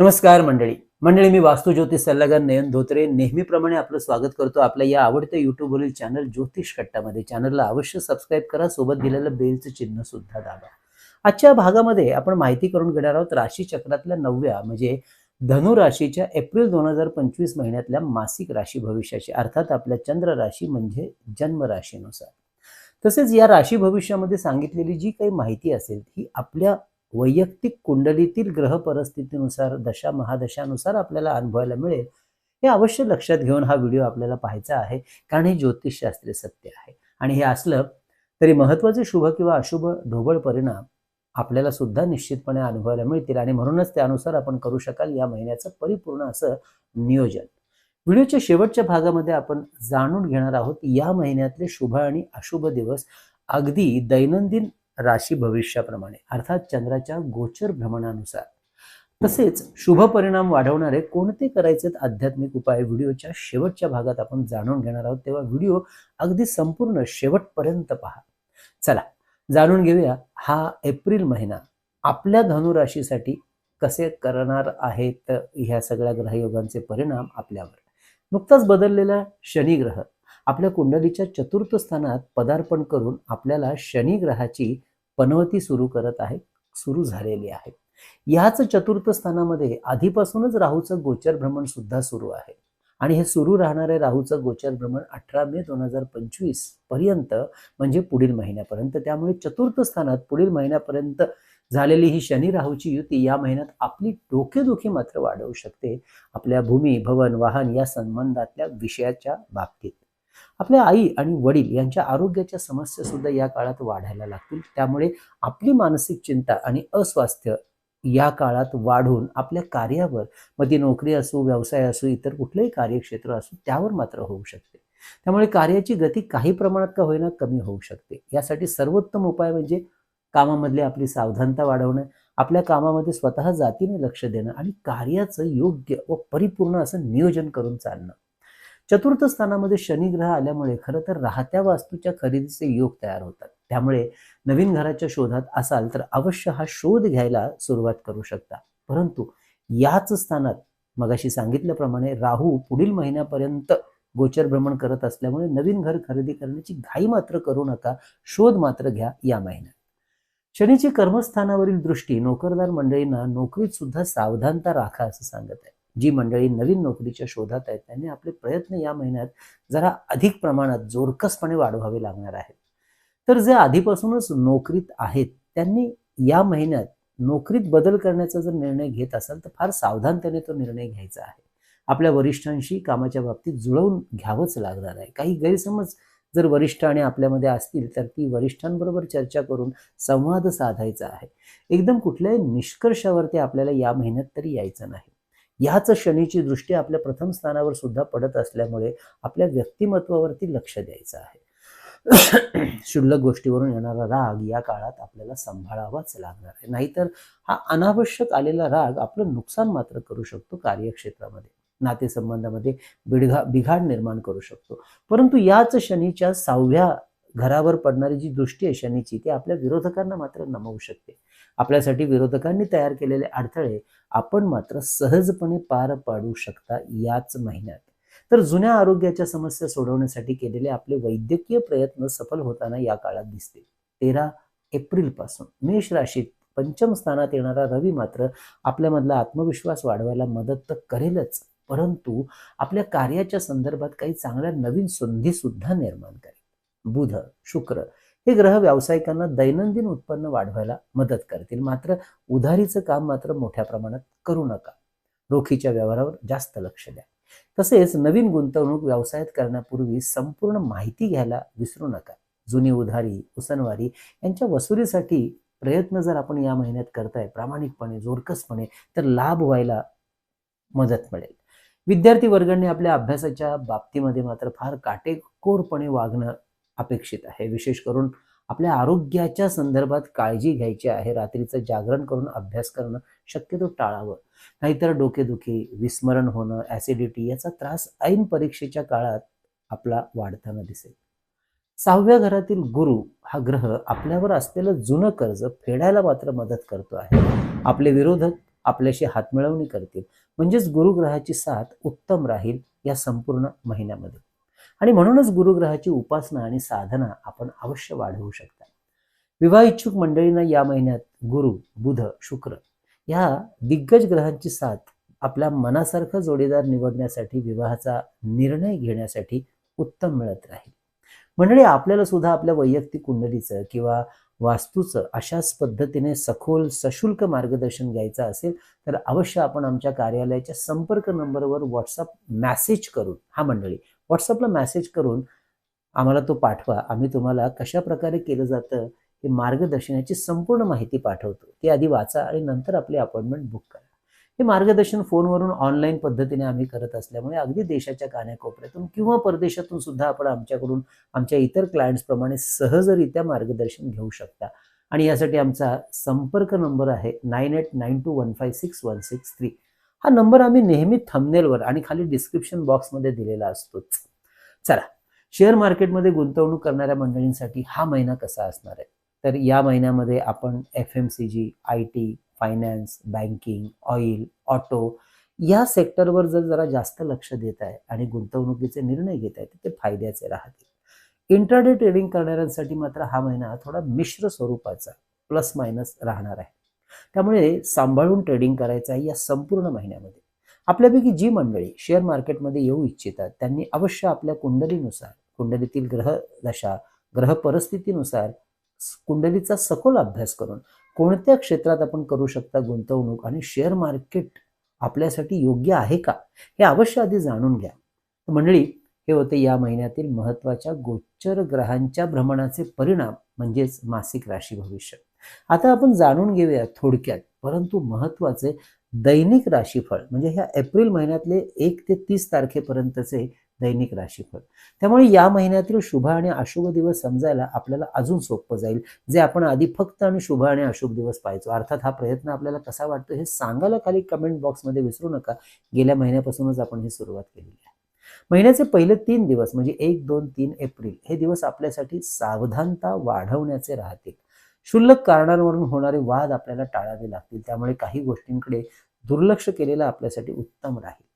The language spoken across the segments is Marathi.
नमस्कार मंडळी. मंडळी मी वास्तू ज्योतिष सल्लागार नयन धोत्रे. नेहमीप्रमाणे आपलं स्वागत करतो आपल्या या आवडत्या युट्यूबवरील चॅनल ज्योतिष कट्टामध्ये. चॅनलला अवश्य सबस्क्राईब करा. सोबत दिलेलं बेलचं चिन्ह सुद्धा दाबा. आजच्या भागामध्ये आपण माहिती करून घेणार आहोत राशी चक्रातल्या नवव्या म्हणजे धनु राशीच्या एप्रिल दोन हजार पंचवीस महिन्यातल्या मासिक राशी भविष्याची. अर्थात आपल्या चंद्र राशी म्हणजे जन्म राशीनुसार. तसेच या राशी भविष्यामध्ये सांगितलेली जी काही माहिती असेल ही आपल्या वैयक्तिक कुंडलीतील ग्रह परिस्थितीनुसार दशा महादशानुसार आपल्याला अनुभवायला मिळेल. हे अवश्य लक्षात घेऊन हा व्हिडिओ आपल्याला पाहायचा आहे कारण हे ज्योतिषशास्त्रीय सत्य आहे. आणि हे असलं तरी महत्त्वाचे शुभ किंवा अशुभ ढोबळ परिणाम आपल्याला सुद्धा निश्चितपणे अनुभवायला मिळतील आणि म्हणूनच त्यानुसार आपण करू शकाल या महिन्याचं परिपूर्ण असं नियोजन. व्हिडिओच्या शेवटच्या भागामध्ये आपण जाणून घेणार आहोत या महिन्यातले शुभ आणि अशुभ दिवस अगदी दैनंदिन राशी भविष्याप्रमाणे. अर्थात चंद्राच्या गोचर भ्रमणानुसार. तसेच शुभ परिणाम वाढवणारे कोणते करायचे आध्यात्मिक उपाय व्हिडिओच्या शेवटच्या भागात आपण जाणून घेणार आहोत. तेव्हा व्हिडिओ अगदी संपूर्ण शेवटपर्यंत पहा. चला जाणून घेऊया हा एप्रिल महिना आपल्या धनुराशीसाठी कसे करणार आहेत ह्या सगळ्या ग्रहयोगांचे परिणाम आपल्यावर. नुकताच बदललेला शनिग्रह आपल्या कुंडलीच्या चतुर्थ स्थानात पदार्पण करून आपल्याला शनिग्रहाची पनवती सुरू करत आहे सुरू झालेली आहे याच चतुर्थ स्थानामध्ये आधीपासूनच राहूचं गोचर भ्रमण सुद्धा सुरू आहे. आणि हे सुरू राहणारे राहूचं गोचर भ्रमण अठरा मे दोन हजार पंचवीसपर्यंत म्हणजे पुढील महिन्यापर्यंत. त्यामुळे चतुर्थ स्थानात पुढील महिन्यापर्यंत झालेली ही शनी राहूची युती या महिन्यात आपली डोकेदुखी मात्र वाढवू शकते. आपल्या भूमी भवन वाहन या संबंधातल्या विषयाच्या बाबतीत. आपल्या आई आणि वडील यांच्या आरोग्याच्या समस्या सुद्धा या काळात वाढायला लागतील. त्यामुळे आपली मानसिक चिंता आणि अस्वास्थ्य या काळात वाढून आपल्या कार्यावर मग ती नोकरी असो व्यवसाय असो इतर कुठलंही कार्यक्षेत्र असो त्यावर मात्र होऊ शकते. त्यामुळे कार्याची गती काही प्रमाणात का होईना कमी होऊ शकते. यासाठी सर्वोत्तम उपाय म्हणजे कामामधली आपली सावधानता वाढवणं आपल्या कामामध्ये स्वतः जातीने लक्ष देणं आणि कार्याचं योग्य व परिपूर्ण असं नियोजन करून चालणं. चतुर्थ स्थानामध्ये शनिग्रह आल्यामुळे खरं तर राहत्या वास्तूच्या खरेदीचे योग तयार होतात. त्यामुळे नवीन घराच्या शोधात असाल तर अवश्य हा शोध घ्यायला सुरुवात करू शकता. परंतु याच स्थानात मगाशी सांगितल्याप्रमाणे राहू पुढील महिन्यापर्यंत गोचर भ्रमण करत असल्यामुळे नवीन घर खरेदी करण्याची घाई मात्र करू नका शोध मात्र घ्या या महिन्यात. शनीची कर्मस्थानावरील दृष्टी नोकरदार मंडळींना नोकरीत सुद्धा सावधानता राखा असं सांगत आहे. जी मंडळी नवीन नोकरीच्या शोधात आहेत त्यांनी आपले प्रयत्न या महिन्यात जरा अधिक प्रमाणात जोरकसपणे वाढवावे लागणार आहेत. तर जे आधीपासूनच नोकरीत आहेत त्यांनी या महिन्यात नोकरीत बदल करण्याचा जर निर्णय घेत असाल तर फार सावधानतेने तो निर्णय घ्यायचा आहे. आपल्या वरिष्ठांशी कामाच्या बाबतीत जुळवून घ्यावंच लागणार आहे. काही गैरसमज जर वरिष्ठ आणि आपल्यामध्ये असतील तर ती वरिष्ठांबरोबर चर्चा करून संवाद साधायचा आहे. एकदम कुठल्याही निष्कर्षावरती आपल्याला या महिन्यात तरी यायचं नाही. याच शनीची दृष्टी आपल्या प्रथम स्थानावर सुद्धा पडत असल्यामुळे आपल्या व्यक्तिमत्वावरती लक्ष द्यायचं आहे. क्षुल्लक गोष्टीवरून येणारा राग या काळात आपल्याला सांभाळावाच लागणार आहे. नाहीतर हा अनावश्यक आलेला राग आपलं नुकसान मात्र करू शकतो कार्यक्षेत्रामध्ये. नातेसंबंधामध्ये बिडघा बिघाड निर्माण करू शकतो. परंतु याच शनीच्या सहाव्या घरावर पडणारी जी दृष्टी आहे शनीची ती आपल्या विरोधकांना मात्र नमवू शकते. आपल्यासाठी विरोधकांनी तयार केलेले अडथळे आपण मात्र सहजपणे पार पाडू शकता याच महिन्यात. तर जुन्या आरोग्याच्या समस्या सोडवण्यासाठी केलेले आपले वैद्यकीय प्रयत्न सफल होताना या काळात दिसतील. तेरा एप्रिलपासून मेष राशीत पंचम स्थानात येणारा रवी मात्र आपल्यामधला आत्मविश्वास वाढवायला मदत तर करेलच परंतु आपल्या कार्याच्या संदर्भात काही चांगल्या नवीन संधी सुद्धा निर्माण करेल. बुध शुक्र हे ग्रह व्यावसायिकांना दैनंदिन उत्पन्न वाढवायला मदत करतील. मात्र उधारीचं काम मात्र मोठ्या प्रमाणात करू नका. रोखीच्या व्यवहारावर जास्त लक्ष द्या. तसेच नवीन गुंतवणूक व्यवसायात करण्यापूर्वी संपूर्ण माहिती घ्यायला विसरू नका. जुनी उधारी उसनवारी यांच्या वसुलीसाठी प्रयत्न जर आपण या महिन्यात करताय प्रामाणिकपणे जोरकसपणे तर लाभ व्हायला मदत मिळेल. विद्यार्थी वर्गाने आपल्या अभ्यासाच्या बाबतीमध्ये मात्र फार काटेकोरपणे वागणं अपेक्षित आहे. विशेष करून आपल्या आरोग्याच्या संदर्भात काळजी घ्यायची आहे. रात्रीचं जागरण करून अभ्यास करणं शक्यतो टाळावं. नाहीतर डोकेदुखी विस्मरण होणं ॲसिडिटी याचा त्रास ऐन परीक्षेच्या काळात आपला वाढताना दिसेल. सहाव्या घरातील गुरु हा ग्रह आपल्यावर असलेलं जुनं कर्ज फेडायला मात्र मदत करतो आहे. आपले विरोधक आपल्याशी हातमिळवणी करतील. म्हणजेच गुरुग्रहाची साथ उत्तम राहील या संपूर्ण महिन्यामध्ये. आणि म्हणूनच गुरुग्रहाची उपासना आणि साधना आपण अवश्य वाढवू शकता. विवाह इच्छुक मंडळींना या महिन्यात गुरु बुध शुक्र या दिग्गज ग्रहांची साथ आपल्या मनासारखा जोडीदार निवडण्यासाठी विवाहाचा निर्णय घेण्यासाठी उत्तम मिळत राहील. मंडळी आपल्याला सुद्धा आपल्या वैयक्तिक कुंडलीचं किंवा वास्तूचं अशाच पद्धतीने सखोल सशुल्क मार्गदर्शन घ्यायचं असेल तर अवश्य आपण आमच्या कार्यालयाच्या संपर्क नंबरवर व्हॉट्सअप मॅसेज करून हा मंडळी व्हॉट्सअपला मॅसेज करून आम्हाला तो पाठवा. आम्ही तुम्हाला कशा प्रकारे केलं जातं हे मार्गदर्शनाची संपूर्ण माहिती पाठवतो. ती आधी वाचा आणि नंतर आपली अपॉइंटमेंट बुक करा. हे मार्गदर्शन फोनवरून ऑनलाईन पद्धतीने आम्ही करत असल्यामुळे अगदी देशाच्या कान्याकोपऱ्यातून किंवा परदेशातून सुद्धा आपण आमच्याकडून आमच्या इतर क्लायंट्सप्रमाणे सहजरित्या मार्गदर्शन घेऊ शकता. आणि यासाठी आमचा संपर्क नंबर आहे nine eight nine two one five six one six three हा नंबर आम्ही नेहमी थंबनेलवर आणि खाली डिस्क्रिप्शन बॉक्समध्ये दिलेला असतोच. चला शेअर मार्केटमध्ये गुंतवणूक करणाऱ्या मंडळींसाठी हा महिना कसा असणार आहे? तर या महिन्यामध्ये आपण F M C G I T finance banking oil auto या सेक्टरवर जर जरा जास्त लक्ष देत आहे आणि गुंतवणुकीचे निर्णय घेत आहे तर ते फायद्याचे राहतील. इंटरडे ट्रेडिंग करणाऱ्यांसाठी मात्र हा महिना थोडा मिश्र स्वरूपाचा प्लस मायनस राहणार आहे. त्यामुळे सांभाळून ट्रेडिंग करायचं आहे या संपूर्ण महिन्यामध्ये. आपल्यापैकी जी मंडळी शेअर मार्केटमध्ये येऊ इच्छितात त्यांनी अवश्य आपल्या कुंडलीनुसार कुंडलीतील ग्रह दशा ग्रह परिस्थितीनुसार कुंडलीचा सखोल अभ्यास करून कोणत्या क्षेत्रात आपण करू शकता गुंतवणूक आणि शेअर मार्केट आपल्यासाठी योग्य आहे का हे अवश्य आधी जाणून घ्या. मंडळी हे होते या महिन्यातील महत्त्वाच्या गोचर ग्रहांच्या भ्रमणाचे परिणाम म्हणजेच मासिक राशी भविष्य. आता आपण जाणून घेऊया थोडक्यात परंतु महत्त्वाचे दैनिक राशीफळ म्हणजे ह्या एप्रिल महिन्यातले एक ते तीस तारखेपर्यंतचे दैनिक राशीफळ. त्यामुळे या महिन्यातील शुभ आणि अशुभ दिवस समजायला आपल्याला अजून सोपं जाईल. जे आपण आधी फक्त आणि शुभ आणि अशुभ दिवस पाहायचो. अर्थात हा प्रयत्न आपल्याला कसा वाटतो हे सांगायला खाली कमेंट बॉक्समध्ये विसरू नका. गेल्या महिन्यापासूनच आपण ही सुरुवात केलेली आहे. महिन्याचे पहिले तीन दिवस म्हणजे एक दोन तीन एप्रिल हे दिवस आपल्यासाठी सावधानता वाढवण्याचे राहतील. क्षुल्लक कारणांवरून होणारे वाद आपल्याला टाळावे लागतील. त्यामुळे काही गोष्टींकडे दुर्लक्ष केलेलं आपल्यासाठी उत्तम राहील.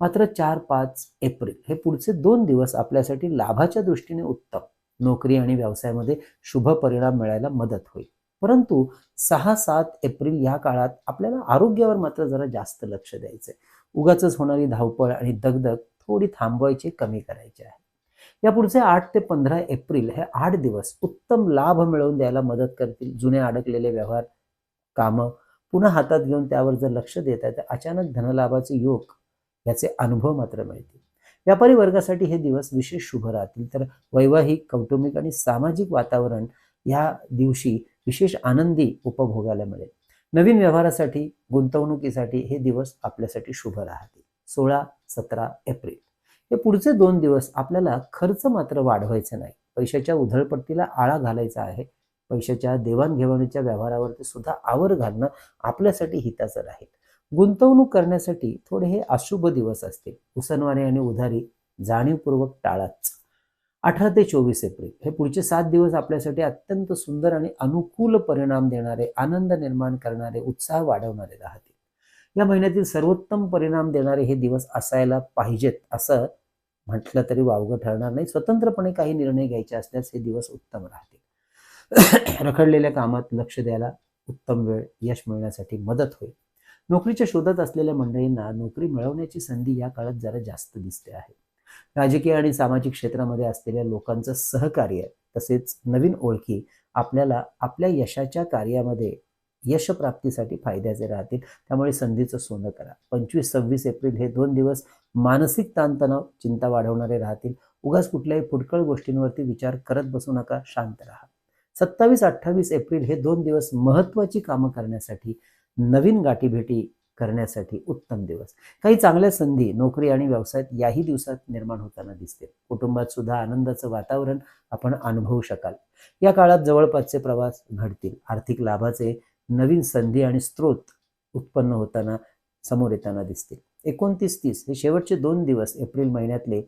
मात्र चार पाच एप्रिल हे पुढचे दोन दिवस आपल्यासाठी लाभाच्या दृष्टीने उत्तम. नोकरी आणि व्यवसायामध्ये शुभ परिणाम मिळायला मदत होईल. परंतु सहा सात एप्रिल या काळात आपल्याला आरोग्यावर मात्र जरा जास्त लक्ष द्यायचं आहे उगाच होणारी धावपळ आणि दगदग थोडी थांबवायची कमी करायची आहे. या पुढचे आठ ते पंधरा एप्रिल हे आठ दिवस उत्तम लाभ मिळवून द्यायला मदत करतील. जुने अडकलेले व्यवहार कामं पुन्हा हातात घेऊन त्यावर जर लक्ष देत आहे तर अचानक धनलाभाचे योग याचे अनुभव मात्र मिळतील. व्यापारी वर्गासाठी हे दिवस विशेष शुभ राहतील. तर वैवाहिक कौटुंबिक आणि सामाजिक वातावरण या दिवशी विशेष आनंदी उपभोगायला मिळेल. नवीन व्यवहारासाठी गुंतवणुकीसाठी हे दिवस आपल्यासाठी शुभ राहतील. सोळा सतरा एप्रिल. हे पुढचे दोन दिवस आपल्याला खर्च मात्र वाढवायचा नाही. पैशाच्या उधळपट्टीला आळा घालायचा आहे. पैशाच्या देवाणघेवाणीच्या व्यवहारावरती सुद्धा आवर घालणं आपल्यासाठी हिताचं राहील. गुंतवणूक करण्यासाठी थोडे हे अशुभ दिवस असतील. उसनवाने आणि उधारी जाणीवपूर्वक टाळाच. अठरा ते चोवीस एप्रिल हे पुढचे सात दिवस आपल्यासाठी अत्यंत सुंदर आणि अनुकूल परिणाम देणारे आनंद निर्माण करणारे उत्साह वाढवणारे राहतील. या महिन्यातील सर्वोत्तम परिणाम देणारे हे दिवस असायला पाहिजेत असं म्हटलं तरी वावगं ठरणार नाही. स्वतंत्रपणे काही निर्णय घ्यायचे असल्यास हे दिवस उत्तम राहतील. रखडलेल्या कामात लक्ष द्यायला उत्तम वेळ यश मिळण्यासाठी मदत होईल. नोकरीच्या शोधात असलेल्या मंडळींना नोकरी मिळवण्याची संधी या काळात जरा जास्त दिसते आहे. राजकीय आणि सामाजिक क्षेत्रामध्ये असलेल्या लोकांचं सहकार्य तसेच नवीन ओळखी आपल्याला आपल्या यशाच्या कार्यामध्ये यशप्राप्तीसाठी फायद्याचे राहतील. त्यामुळे संधीचं सोनं करा. पंचवीस सव्वीस एप्रिल हे दोन दिवस मानसिक ताणतणाव चिंता वाढवणारे राहतील. उगाच कुठल्याही फुटकळ गोष्टींवरती विचार करत बसू नका. शांत राहा. सत्तावीस अठ्ठावीस एप्रिल हे दोन दिवस महत्त्वाची कामं करण्यासाठी नवीन गाठीभेटी करण्यासाठी उत्तम दिवस. काही चांगल्या संधी नोकरी आणि व्यवसायात याही दिवसात निर्माण होताना दिसते. कुटुंबात सुद्धा आनंदाचं वातावरण आपण अनुभवू शकाल. या काळात जवळपासचे प्रवास घडतील. आर्थिक लाभाचे नवीन संधी आणि स्रोत उत्पन्न होताना समोर येताना दिसतील. एकोणतीस तीस हे शेवटचे दोन दिवस एप्रिल महिन्यातले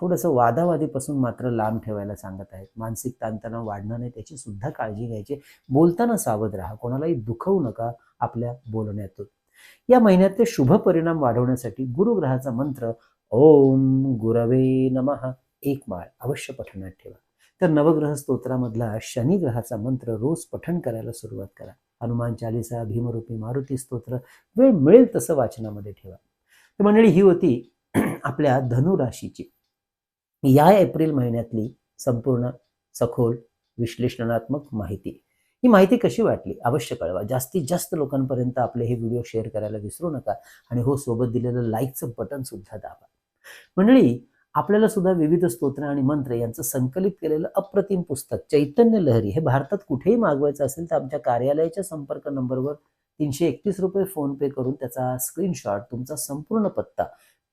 थोडंसं वादावादीपासून मात्र लांब ठेवायला सांगत आहेत. मानसिक ताणतणाव वाढणार नाही त्याची सुद्धा काळजी घ्यायची. बोलताना सावध राहा कोणालाही दुखवू नका आपल्या बोलण्यातून. या महिन्यातले शुभ परिणाम वाढवण्यासाठी गुरुग्रहाचा मंत्र ओम गुरवे नमः एक माळ अवश्य पठणात ठेवा. तर नवग्रह स्तोत्रामधला शनिग्रहाचा मंत्र रोज पठण करायला सुरुवात करा. हनुमान चालिसा भीमरूपी मारुती स्तोत्र वेळ मिळेल तसं वाचनामध्ये ठेवा. तर मंडळी ही होती आपल्या धनु राशीची या एप्रिल महिन्यातली संपूर्ण सखोल विश्लेषणात्मक माहिती. ही माहिती कशी वाटली? अवश्य कळवा. जास्तीत जास्त लोकांपर्यंत आपले हे व्हिडिओ शेअर करायला विसरू नका आणि हो सोबत दिलेलं लाईकचं बटन सुद्धा दाबा. मंडळी आपल्याला सुद्धा विविध स्तोत्र आणि मंत्र यांचं संकलित केलेलं अप्रतिम पुस्तक चैतन्य लहरी हे भारतात कुठेही मागवायचं असेल तर आमच्या कार्यालयाच्या संपर्क नंबरवर तीनशे एकतीस रुपये फोन पे करून त्याचा स्क्रीनशॉट तुमचा संपूर्ण पत्ता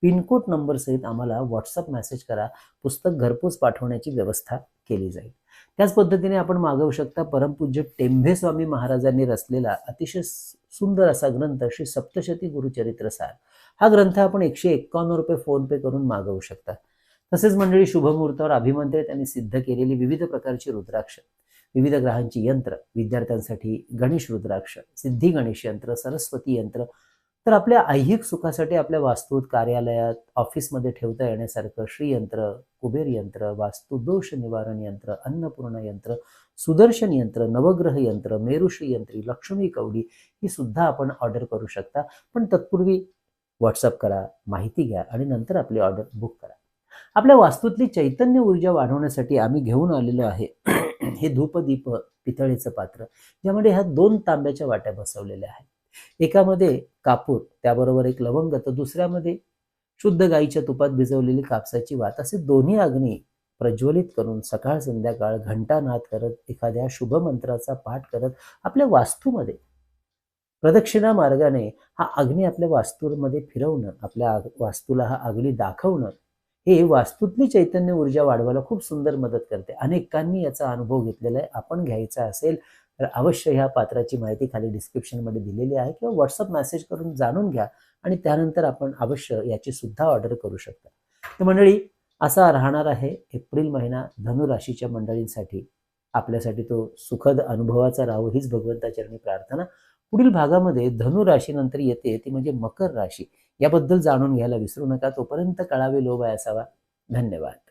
पिनकोड नंबरसहित आम्हाला व्हॉट्सअप मेसेज करा. पुस्तक घरपोच पाठवण्याची व्यवस्था केली जाईल. त्याच पद्धतीने आपण मागवू शकता परमपूज्य टेंभे स्वामी महाराजांनी रचलेला अतिशय सुंदर असा ग्रंथ श्री सप्तशती गुरुचरित्र सार. हा ग्रंथ आपण एकशे एक्कावन्न रुपये फोन पे करून मागवू शकता. तसेच मंडळी शुभमुहूर्तावर अभिमंत्रित त्यांनी सिद्ध केलेली विविध प्रकारची रुद्राक्ष विविध ग्रहांची यंत्र विद्यार्थ्यांसाठी गणेश रुद्राक्ष सिद्धी गणेश यंत्र सरस्वती यंत्र तर आपल्या ऐहिक सुखासाठी आपल्या वास्तूत कार्यालयात ऑफिसमध्ये ठेवता येण्यासारखं श्रीयंत्र कुबेर यंत्र वास्तू दोष निवारण यंत्र अन्नपूर्ण यंत्र सुदर्शन यंत्र नवग्रह यंत्र मेरुश्री यंत्री लक्ष्मी कवडी ही सुद्धा आपण ऑर्डर करू शकता. पण तत्पूर्वी व्हॉट्सअप करा माहिती घ्या आणि नंतर आपली ऑर्डर बुक करा. आपल्या वास्तूतली चैतन्य ऊर्जा वाढवण्यासाठी आम्ही घेऊन आलेलो आहे. हे धूपदीप पितळेचं पात्र ज्यामध्ये ह्या दोन तांब्याच्या वाट्या बसवलेल्या आहेत. एकामध्ये कापूर त्याबरोबर एक लवंग तर दुसऱ्यामध्ये शुद्ध गाईच्या तुपात भिजवलेली कापसाची वात असे दोन्ही अग्नी प्रज्वलित करून सकाळ संध्याकाळ घंटानाद करत एखाद्या शुभ मंत्राचा पाठ करत आपल्या वास्तूमध्ये प्रदक्षिणा मार्गाने हा अग्नी आपल्या वास्तूमध्ये फिरवणं आपल्या वास्तूला हा अग्नी दाखवणं हे वास्तूतली चैतन्य ऊर्जा वाढवायला खूप सुंदर मदत करते. अनेकांनी याचा अनुभव घेतलेला आहे. आपण घ्यायचा असेल तर अवश्य ह्या पात्राची माहिती खाली डिस्क्रिप्शनमध्ये दिलेली आहे किंवा व्हॉट्सअप मेसेज करून जाणून घ्या आणि त्यानंतर आपण अवश्य याची सुद्धा ऑर्डर करू शकता. तर मंडळी असा राहणार आहे एप्रिल महिना धनुराशीच्या मंडळींसाठी. आपल्यासाठी तो सुखद अनुभवाचा राहू हीच भगवंताचरणी प्रार्थना. पुढील भागामध्ये धनु राशीनंतर येते ती म्हणजे मकर राशी. याबद्दल जाणून घ्यायला विसरू नका. तोपर्यंत कळावे लोभ असावा. धन्यवाद.